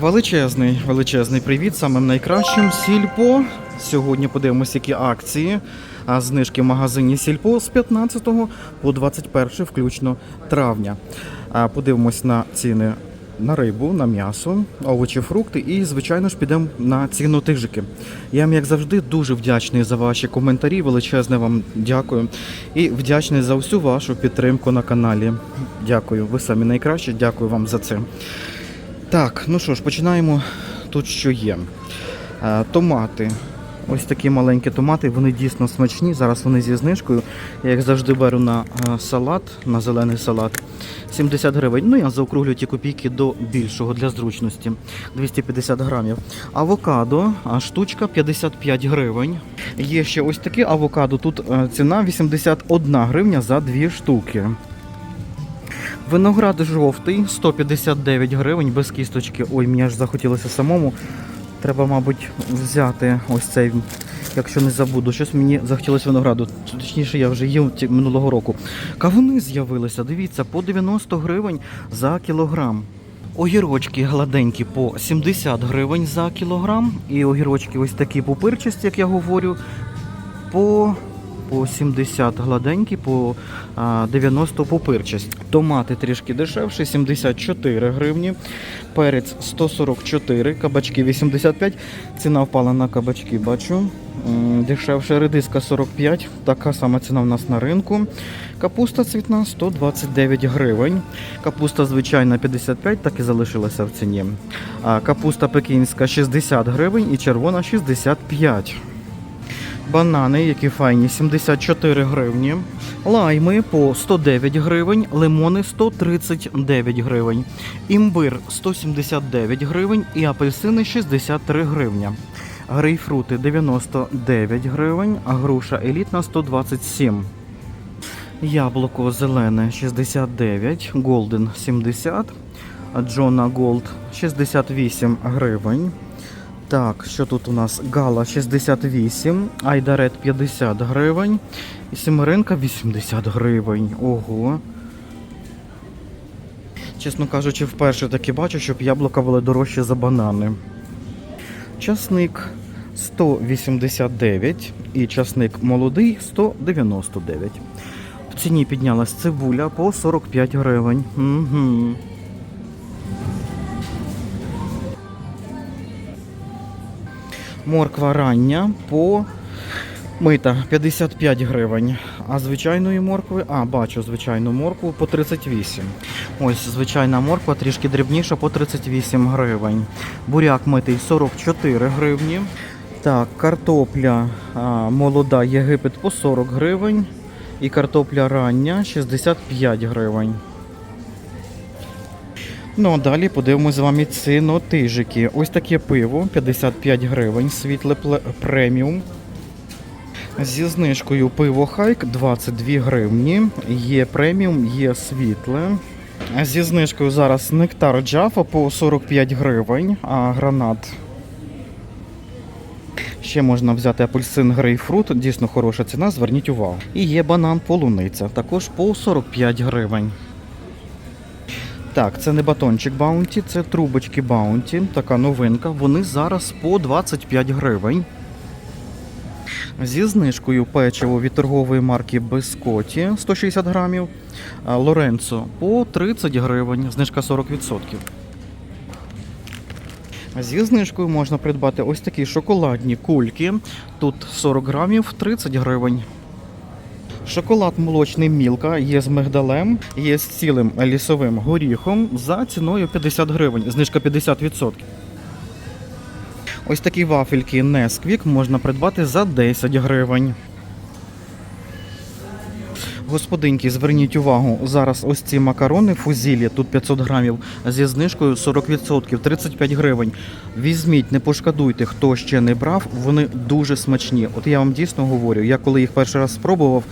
Величезний, величезний привіт самим найкращим Сільпо. Сьогодні подивимося, які акції. А знижки в магазині Сільпо з 15 по 21 включно травня. А подивимось на ціни на рибу, на м'ясо, овочі, фрукти і, звичайно ж, підемо на ціну тижики. Я вам, як завжди, дуже вдячний за ваші коментарі. Величезне вам дякую. І вдячний за всю вашу підтримку на каналі. Дякую. Ви самі найкращі. Дякую вам за це. Так, ну що ж, починаємо тут, що є. Е, Томати. Ось такі маленькі томати, вони дійсно смачні. Зараз вони зі знижкою. Я як завжди беру на е, салат, на зелений салат. 70 гривень. Ну, я заокруглю ті копійки до більшого для зручності. 250 грамів. Авокадо, штучка 55 гривень. Є ще ось такі авокадо. Тут е, ціна 81 гривня за дві штуки. Виноград жовтий 159 гривень без кісточки. Ой, мені аж захотілося самому. Треба, мабуть, взяти ось цей, якщо не забуду. Щось мені захотілося винограду. Точніше, я вже їв минулого року. Кавуни з'явилися, дивіться, по 90 гривень за кілограм. Огірочки гладенькі по 70 гривень за кілограм. І огірочки ось такі пупирчасті, як я говорю, по, по 70 гладенькі, по 90 пупирчасть. Томати трішки дешевші, 74 гривні. Перець 144, кабачки 85. Ціна впала на кабачки, бачу. М, Дешевше редиска 45, така сама ціна в нас на ринку. Капуста цвітна 129 гривень. Капуста звичайна 55, так і залишилася в ціні. Капуста пекінська 60 гривень і червона 65. Банани, які файні, 74 гривні. Лайми по 109 гривень, лимони 139 гривень. Імбир 179 гривень і апельсини 63 гривня. Грейпфрути 99 гривень, груша елітна 127. Яблуко зелене 69, Голден 70, Джона Голд 68 гривень. Так, що тут у нас? Гала 68, Айдарет 50 гривень. І Семеренка 80 гривень. Ого. Чесно кажучи, вперше таки бачу, щоб яблука були дорожчі за банани. Часник 189 і часник молодий 199. В ціні піднялась цибуля по 45 гривень. Угу. Морква рання по мита 55 гривень. А звичайної моркви, а, бачу звичайну моркву по 38. Ось звичайна морква трішки дрібніша по 38 гривень. Буряк митий 44 гривні. Так, картопля а, молода Єгипет по 40 гривень. І картопля рання 65 гривень. Ну а далі подивимось з вами цінотижики. Ось таке пиво 55 гривень, світле преміум. Зі знижкою пиво Хайк 22 гривні. Є преміум, є світле. Зі знижкою зараз нектар Джафа по 45 гривень, а гранат. Ще можна взяти апельсин грейпфрут, дійсно хороша ціна, зверніть увагу. І є банан полуниця, також по 45 гривень. Так, це не батончик Баунті, це трубочки Баунті, така новинка. Вони зараз по 25 гривень. Зі знижкою печиво від торгової марки Бескоті 160 грамів. Лоренцо по 30 гривень, знижка 40%. Зі знижкою можна придбати ось такі шоколадні кульки. Тут 40 грамів 30 гривень. Шоколад молочний Мілка є з мигдалем, є з цілим лісовим горіхом за ціною 50 гривень, знижка 50%. Ось такі вафельки Несквік можна придбати за 10 гривень. Господинки, зверніть увагу, зараз ось ці макарони фузілі, тут 500 грамів, зі знижкою 40%, 35 гривень. Візьміть, не пошкодуйте, хто ще не брав, вони дуже смачні. От я вам дійсно говорю, я коли їх перший раз спробував,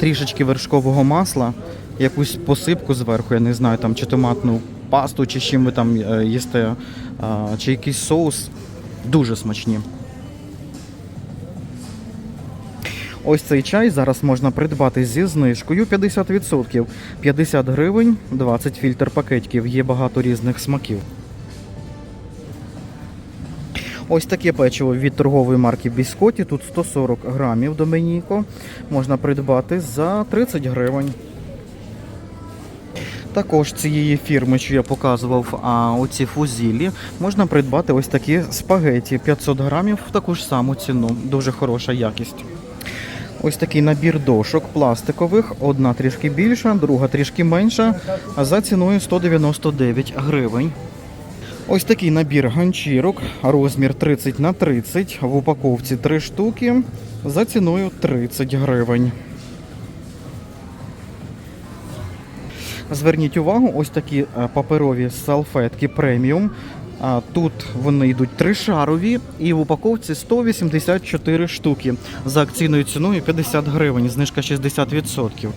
трішечки вершкового масла, якусь посипку зверху, я не знаю, там чи томатну пасту, чи чим ви там е, їсте, чи якийсь соус. Дуже смачні. Ось цей чай зараз можна придбати зі знижкою 50%. 50 гривень, 20 фільтр пакетиків. Є багато різних смаків. Ось таке печиво від торгової марки Біскоті. Тут 140 грамів Домініко. Можна придбати за 30 гривень. Також цієї фірми, що я показував, а оці фузілі, можна придбати ось такі спагеті 500 грамів в таку ж саму ціну. Дуже хороша якість. Ось такий набір дошок пластикових, одна трішки більша, друга трішки менша, за ціною 199 гривень. Ось такий набір ганчірок, розмір 30 на 30, в упаковці 3 штуки, за ціною 30 гривень. Зверніть увагу, ось такі е, паперові салфетки преміум. Тут вони йдуть тришарові і в упаковці 184 штуки за акційною ціною 50 гривень, знижка 60%.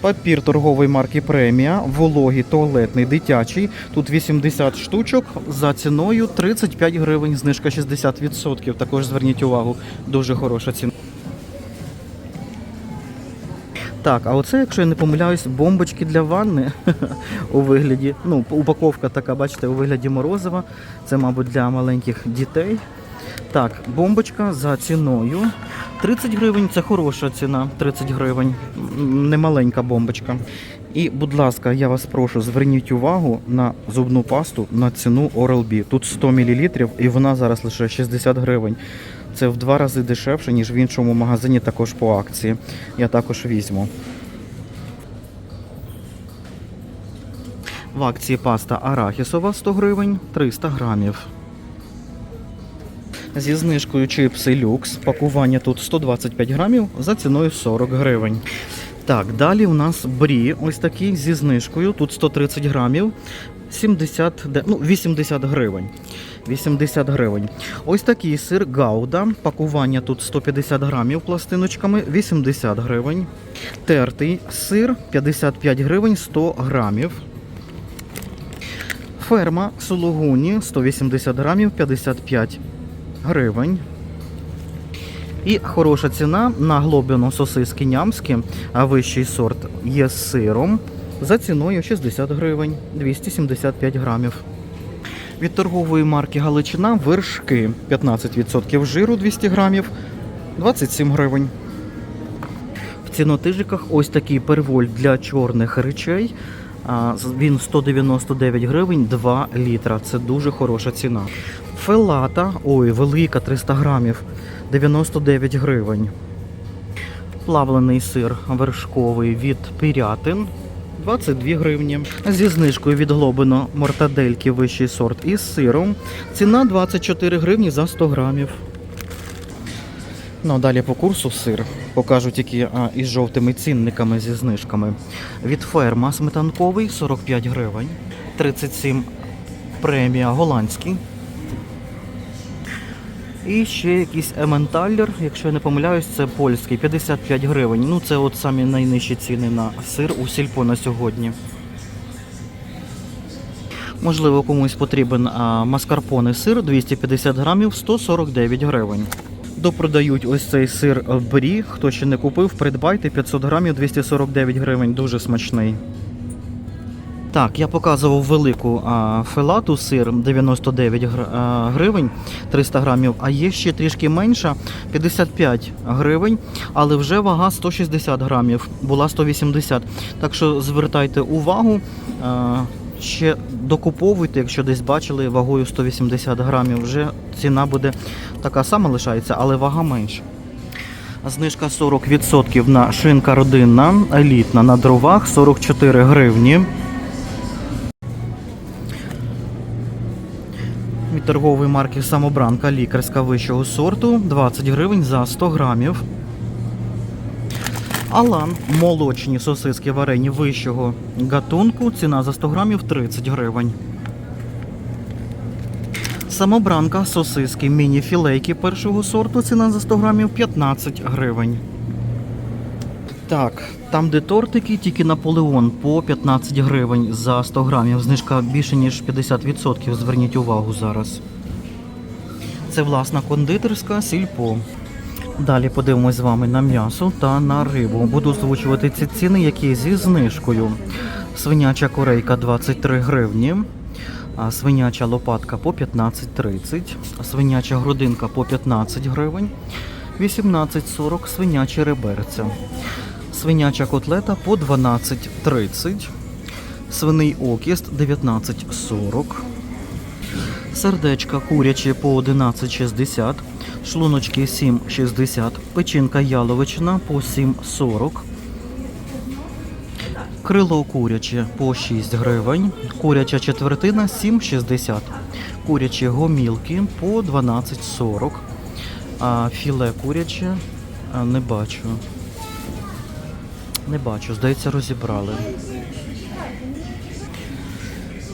Папір торгової марки Премія, вологий, туалетний, дитячий. Тут 80 штучок за ціною 35 гривень, знижка 60%. Також зверніть увагу, дуже хороша ціна. Так, а оце, якщо я не помиляюсь, бомбочки для ванни у вигляді. Ну, упаковка така, бачите, у вигляді морозива. Це, мабуть, для маленьких дітей. Так, бомбочка за ціною. 30 гривень це хороша ціна. 30 гривень. Немаленька бомбочка. І, будь ласка, я вас прошу, зверніть увагу на зубну пасту на ціну Oral-B. Тут 100 мл і вона зараз лише 60 гривень. Це в два рази дешевше, ніж в іншому магазині, також по акції. Я також візьму. В акції паста арахісова 100 гривень 300 грамів. Зі знижкою чипси люкс. Пакування тут 125 грамів за ціною 40 гривень. Так, далі у нас брі, ось такий зі знижкою. Тут 130 грамів, 70, ну, 80 гривень. 80 гривень. Ось такий сир Гауда. Пакування тут 150 грамів пластиночками, 80 гривень. Тертий сир 55 гривень 100 грамів. Ферма сулугуні 180 грамів 55 гривень. І хороша ціна на глобіно сосиски нямські, а вищий сорт є з сиром за ціною 60 гривень 275 грамів. Від торгової марки Галичина вершки 15% жиру 200 грамів 27 гривень. В цінотижиках ось такий перволь для чорних речей. Він 199 гривень 2 літра. Це дуже хороша ціна. Фелата, ой, велика 300 грамів, 99 гривень. Плавлений сир вершковий від Пірятин 22 гривні. Зі знижкою від Глобино мортадельки вищий сорт із сиром. Ціна 24 гривні за 100 грамів. Ну, а далі по курсу сир. Покажу тільки а, із жовтими цінниками зі знижками. Від ферма сметанковий 45 гривень. 37 премія голландський. І ще якийсь ементалер, якщо я не помиляюсь, це польський, 55 гривень. Ну, це от самі найнижчі ціни на сир у сільпо на сьогодні. Можливо, комусь потрібен маскарпоне сир 250 грамів 149 гривень. Допродають ось цей сир брі. Хто ще не купив, придбайте 500 грамів 249 гривень. Дуже смачний. Так, я показував велику а, фелату сир 99 гр- а, гривень 300 грамів, а є ще трішки менша 55 гривень, але вже вага 160 грамів, була 180. Так що звертайте увагу, а, ще докуповуйте, якщо десь бачили вагою 180 грамів, вже ціна буде така сама лишається, але вага менша. Знижка 40% на шинка родинна, елітна на дровах 44 гривні. Від торгової марки Самобранка лікарська вищого сорту 20 гривень за 100 грамів. Алан молочні сосиски варені вищого гатунку. Ціна за 100 грамів 30 гривень. Самобранка сосиски міні-філейки першого сорту. Ціна за 100 грамів 15 гривень. Так, там, де тортики, тільки Наполеон по 15 гривень за 100 грамів. Знижка більше ніж 50%. Зверніть увагу зараз. Це власна кондитерська сільпо. Далі подивимось з вами на м'ясо та на рибу. Буду озвучувати ці ціни, які зі знижкою. Свиняча корейка 23 гривні. Свиняча лопатка по 15,30, свиняча грудинка по 15 гривень, 18,40 свинячі реберця. Свиняча котлета по 12,30, свиний окіст 19,40. Сердечка курячі по 11,60, шлуночки 7,60, печінка яловичина по 7,40. Крило куряче по 6 гривень, куряча четвертина 7,60, курячі гомілки по 12,40, а філе куряче не бачу. Не бачу, здається, розібрали.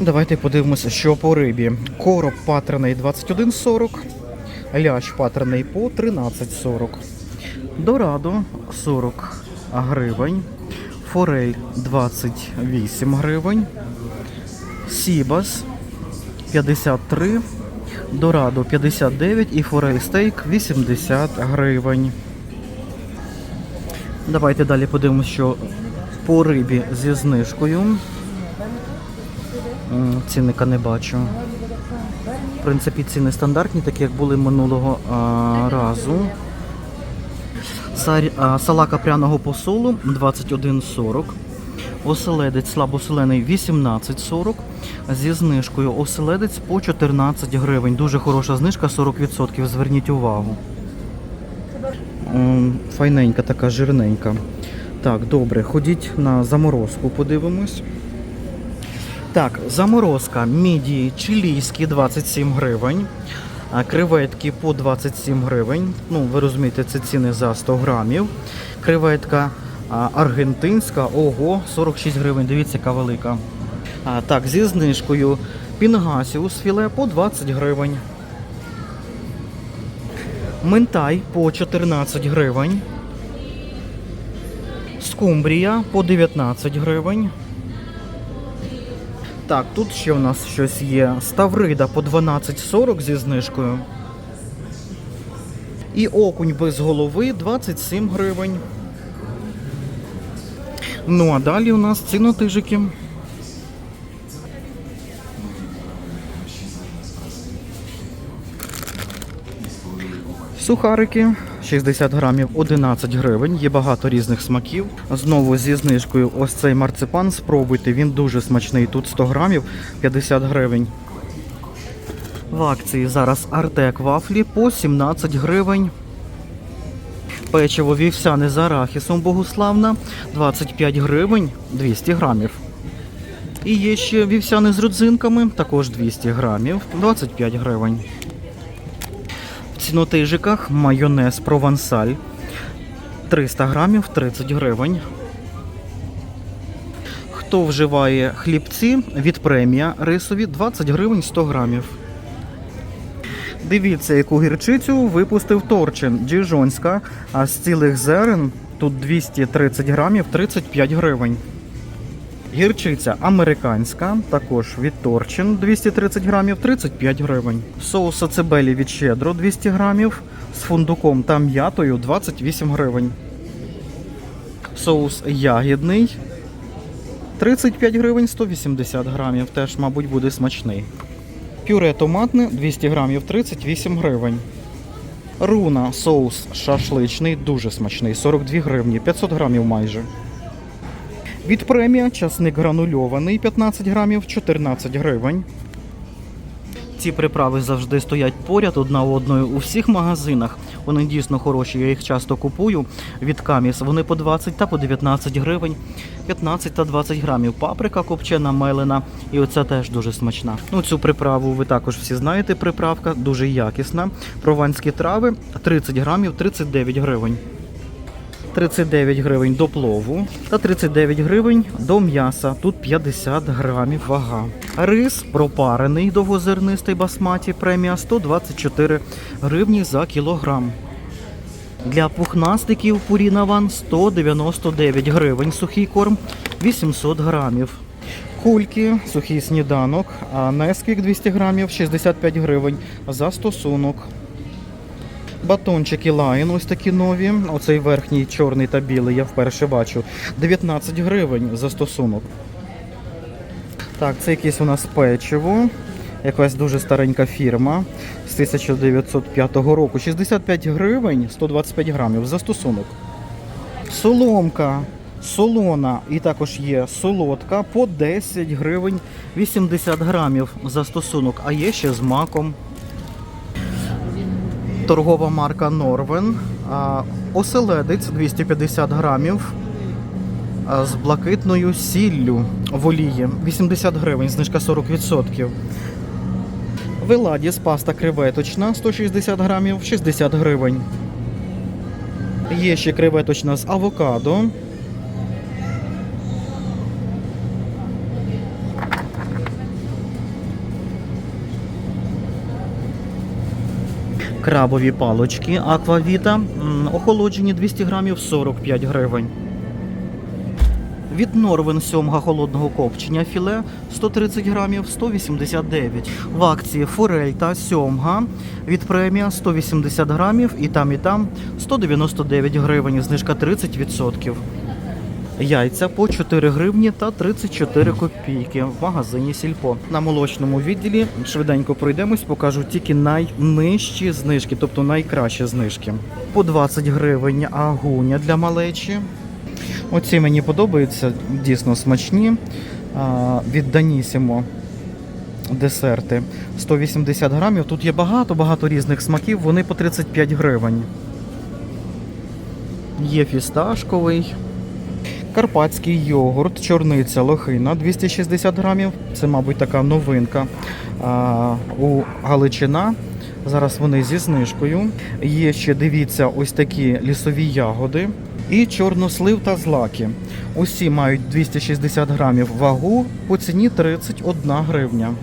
Давайте подивимося, що по рибі. Короб патрений 21,40, лящ патрений по 13,40. Дорадо 40 гривень, форель 28 гривень, сібас 53, дорадо 59 і форель стейк 80 гривень. Давайте далі подивимося, що по рибі зі знижкою. Цінника не бачу. Принципі, ціни стандартні, такі як були минулого а, разу. Сарі- а, салака пряного посолу 21,40. Оселедець слабосолений 18,40. Зі знижкою оселедець по 14 гривень. Дуже хороша знижка, 40%. Зверніть увагу. Файненька така, жирненька. Так, добре, ходіть на заморозку, подивимось. Так, заморозка мідії чилійські 27 гривень, креветки по 27 гривень. Ну, ви розумієте, це ціни за 100 грамів. Креветка аргентинська, ого, 46 гривень. Дивіться, яка велика. А, так, зі знижкою пінгасіус філе по 20 гривень. Минтай по 14 гривень. Скумбрія по 19 гривень. Так, тут ще у нас щось є. Ставрида по 12,40 зі знижкою. І окунь без голови 27 гривень. Ну а далі у нас цінотижики. Сухарики 60 грамів 11 гривень. Є багато різних смаків. Знову зі знижкою ось цей марципан. Спробуйте, він дуже смачний. Тут 100 грамів 50 гривень. В акції зараз Артек вафлі по 17 гривень. Печиво вівсяне з арахісом Богуславна 25 гривень 200 грамів. І є ще вівсяне з родзинками, також 200 грамів 25 гривень. Цінотижиках майонез провансаль 300 грамів 30 гривень. Хто вживає хлібці від премія рисові 20 гривень 100 грамів. Дивіться, яку гірчицю випустив Торчин Діжонська, а з цілих зерен тут 230 грамів 35 гривень. Гірчиця американська, також від Торчин 230 грамів 35 гривень. Соус ацебелі від Щедро 200 грамів, з фундуком та м'ятою 28 гривень. Соус ягідний 35 гривень 180 грамів. Теж, мабуть, буде смачний. Пюре томатне 200 грамів 38 гривень. Руна соус шашличний, дуже смачний, 42 гривні, 500 грамів майже. Від премія часник гранульований 15 грамів 14 гривень. Ці приправи завжди стоять поряд одна одною у всіх магазинах. Вони дійсно хороші, я їх часто купую від Каміс. Вони по 20 та по 19 гривень, 15 та 20 грамів. Паприка копчена, мелена. І оця теж дуже смачна. Ну, цю приправу ви також всі знаєте. Приправка дуже якісна. Прованські трави 30 грамів, 39 гривень. 39 гривень до плову та 39 гривень до м'яса. Тут 50 грамів вага. Рис пропарений довгозернистий басматі премія 124 гривні за кілограм. Для пухнастиків Purina One 199 гривень сухий корм 800 грамів. Кульки, сухий сніданок, а Несквік 200 грамів 65 гривень за стосунок. Батончики Lion ось такі нові. Оцей верхній чорний та білий я вперше бачу. 19 гривень за стосунок. Так, це якесь у нас печиво. Якась дуже старенька фірма з 1905 року. 65 гривень 125 грамів. Застосунок. Соломка. Солона і також є солодка по 10 гривень 80 грамів застосунок, а є ще з маком. Торгова марка Норвен. Оселедець 250 грамів з блакитною сіллю в олії. 80 гривень, знижка 40%. Веладіс паста креветочна 160 грамів, 60 гривень. Є ще креветочна з авокадо. Крабові палочки Аквавіта. Охолоджені 200 грамів 45 гривень. Від Норвен сьомга холодного копчення філе 130 грамів 189. В акції форель та сьомга від премія 180 грамів і там і там 199 гривень. Знижка 30%. Яйця по 4 гривні та 34 копійки в магазині Сільпо. На молочному відділі швиденько пройдемось, покажу тільки найнижчі знижки, тобто найкращі знижки. По 20 гривень агуня для малечі. Оці мені подобаються, дійсно смачні. Від Данісімо десерти. 180 грамів. Тут є багато-багато різних смаків, вони по 35 гривень. Є фісташковий. Карпатський йогурт, чорниця лохина 260 грамів. Це, мабуть, така новинка а, у Галичина. Зараз вони зі знижкою. Є ще, дивіться, ось такі лісові ягоди. І чорнослив та злаки. Усі мають 260 грамів вагу по ціні 31 гривня.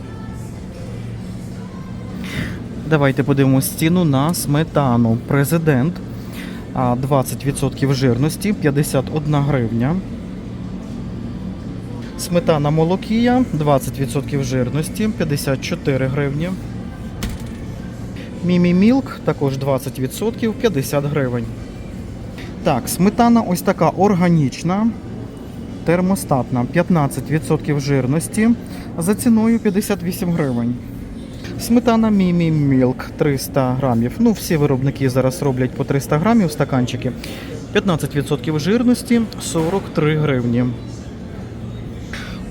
Давайте подивимось ціну на сметану. Президент 20% жирності 51 гривня. Сметана молокія 20% жирності 54 гривні. Мімі Мілк також 20% 50 гривень. Так, сметана ось така органічна, термостатна, 15% жирності за ціною 58 гривень. Сметана Мімі Мілк 300 грамів. Ну, всі виробники зараз роблять по 300 грамів стаканчики. 15% жирності 43 гривні.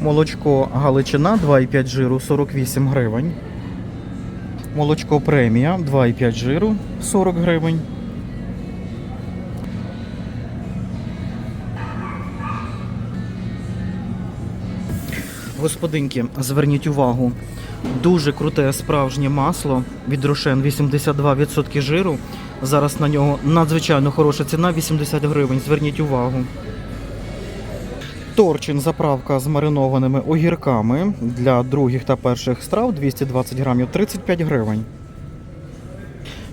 Молочко Галичина 2,5 жиру 48 гривень. Молочко премія 2,5 жиру 40 гривень. Господинки, зверніть увагу. Дуже круте справжнє масло від Рошен 82% жиру. Зараз на нього надзвичайно хороша ціна 80 гривень. Зверніть увагу. Торчин заправка з маринованими огірками для других та перших страв 220 грамів 35 гривень.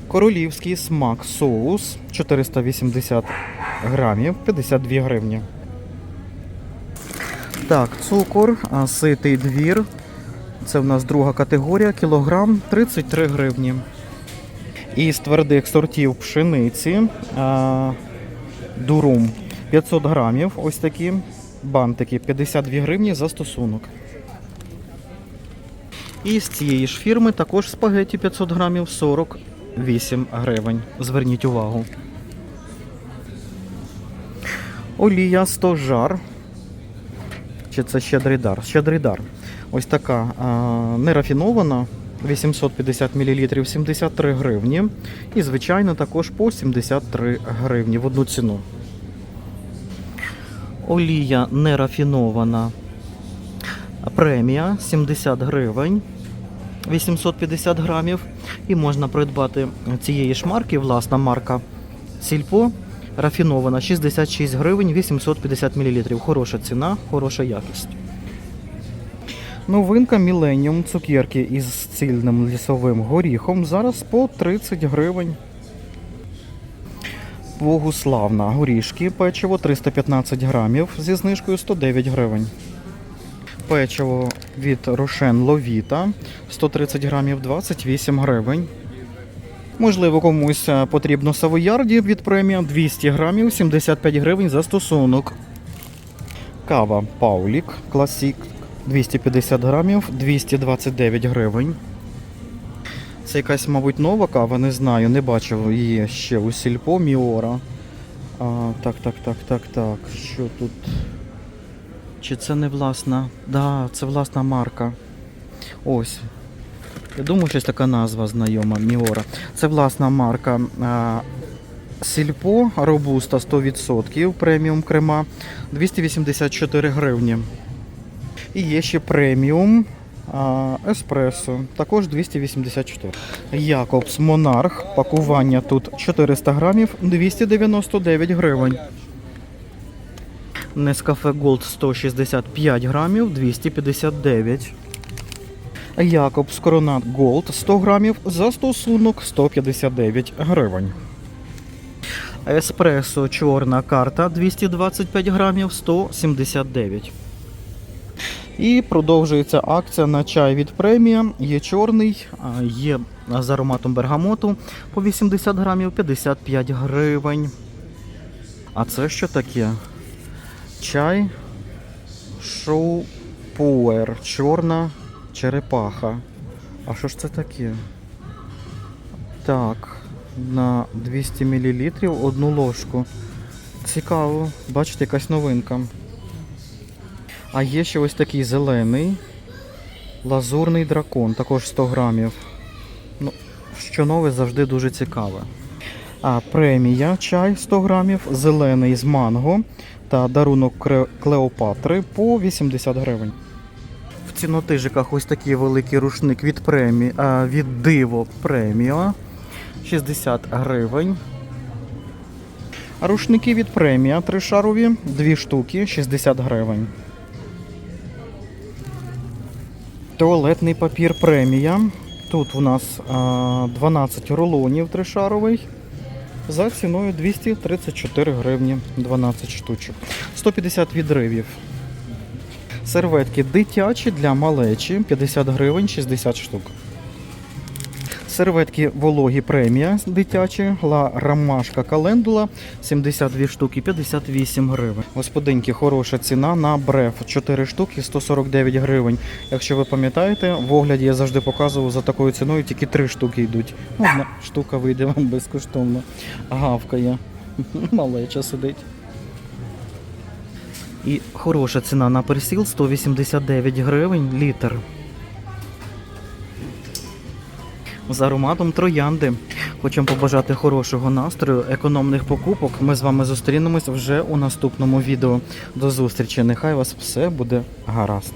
Королівський смак соус 480 грамів 52 гривні. Так, цукор, ситий двір. Це в нас друга категорія, кілограм 33 гривні. Із твердих сортів пшениці а, дурум 500 грамів. Ось такі бантики 52 гривні за стосунок. І з цієї ж фірми також спагеті 500 грамів 48 гривень. Зверніть увагу. Олія 100 жар. Чи це щедрий дар? Щедрий дар. Ось така нерафінована. 850 мл 73 гривні. І, звичайно, також по 73 гривні в одну ціну. Олія нерафінована. Премія 70 гривень. 850 грамів. І можна придбати цієї ж марки, власна марка Сільпо. Рафінована 66 гривень 850 мл. Хороша ціна, хороша якість. Новинка Millennium цукерки із цільним лісовим горіхом. Зараз по 30 гривень. Богуславна горішки печиво 315 грамів зі знижкою 109 гривень. Печиво від Рошен Ловіта 130 грамів 28 гривень. Можливо, комусь е, потрібно савоярді від премія 200 грамів 75 гривень за стосунок. Кава Паулік Класік 250 грамів, 229 гривень. Це якась, мабуть, нова кава, не знаю, не бачив її ще у сільпо Міора. А, так, так, так, так, так. Що тут? Чи це не власна? Да, це власна марка. Ось. Я думаю, щось така назва знайома Міора. Це власна марка а, Сільпо Робуста 100% преміум крема 284 гривні. І є ще преміум еспресо, також 284. Якобс Монарх, пакування тут 400 грамів, 299 гривень. Нескафе Gold 165 грамів, 259. Якобс Коронат Gold 100 грамів за стосунок 159 гривень. Еспресо чорна карта 225 грамів 179. І продовжується акція на чай від премія. Є чорний, є з ароматом бергамоту по 80 грамів 55 гривень. А це що таке? Чай Шоу Пуер. Чорна черепаха. А що ж це таке? Так, на 200 мл одну ложку. Цікаво, бачите, якась новинка. А є ще ось такий зелений лазурний дракон, також 100 грамів. Ну, що нове завжди дуже цікаве. А премія чай 100 грамів, зелений з манго та дарунок Клеопатри по 80 гривень. В цінотижиках ось такий великий рушник від премі... а, від диво преміо 60 гривень. Рушники від премія тришарові, дві штуки 60 гривень. Туалетний папір премія. Тут у нас 12 рулонів тришаровий. За ціною 234 гривні 12 штучок. 150 відривів. Серветки дитячі для малечі 50 гривень 60 штук. Серветки вологі премія дитячі, ла ромашка календула 72 штуки 58 гривень. Господинки, хороша ціна на бреф 4 штуки 149 гривень. Якщо ви пам'ятаєте, в огляді я завжди показував за такою ціною тільки 3 штуки йдуть. Одна штука вийде вам безкоштовно. Гавкає. Малеча сидить. І хороша ціна на персіл 189 гривень літр. З ароматом троянди. Хочемо побажати хорошого настрою, економних покупок. Ми з вами зустрінемось вже у наступному відео. До зустрічі. Нехай вас все буде гаразд.